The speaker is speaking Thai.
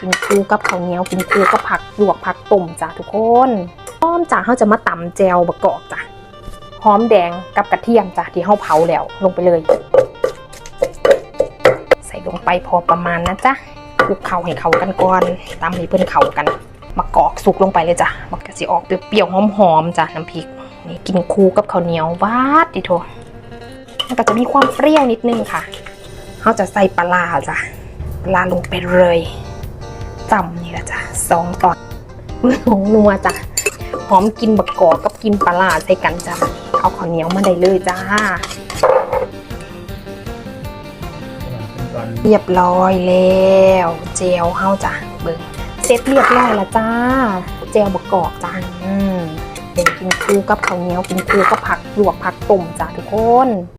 กินคู่กับข้าวเหนียวกินคู่กับผักลวกผักต้มจ้ะทุกคนพร้อมจ้ะเขาจะมาตำแจวบะกอกจ้ะหอมแดงกับกระเทียมจ้ะที่เขาเผาแล้วลงไปเลย ใส่ลงไปพอประมาณนะจ๊ะคลุกเข้าให้เข้ากันก่อนตำให้เพิ่อนเข้ากันมะกอกสุกลงไปเลยจ้ะมันก็สิออกเปรี้ยวๆหอมๆจ้ะน้ำพริกนี่กินคู่กับข้าวเหนียววาดดิโทมันก็จะมีความเปรี้ยวนิดนึงค่ะ เขาจะใส่ปลาจ้ะปลาลงไปเลยจำนี่ละจ้ะสองตอนมือของนัวจ้ะหอมกินบะกอกกับกินปลาใส่กันจ้ะเอาข้าวเหนียวมาได้เลยจ้า เรียบร้อยแล้วเจลเฮาจ้ะเบิ่งเสร็จเรียบร้อยล้วจ้าเจลบกกอกจ้าอืมเป็นกินคู่กับข้าวเหนียวกินคู่กับผักลวกผักต้มจ้าทุกคน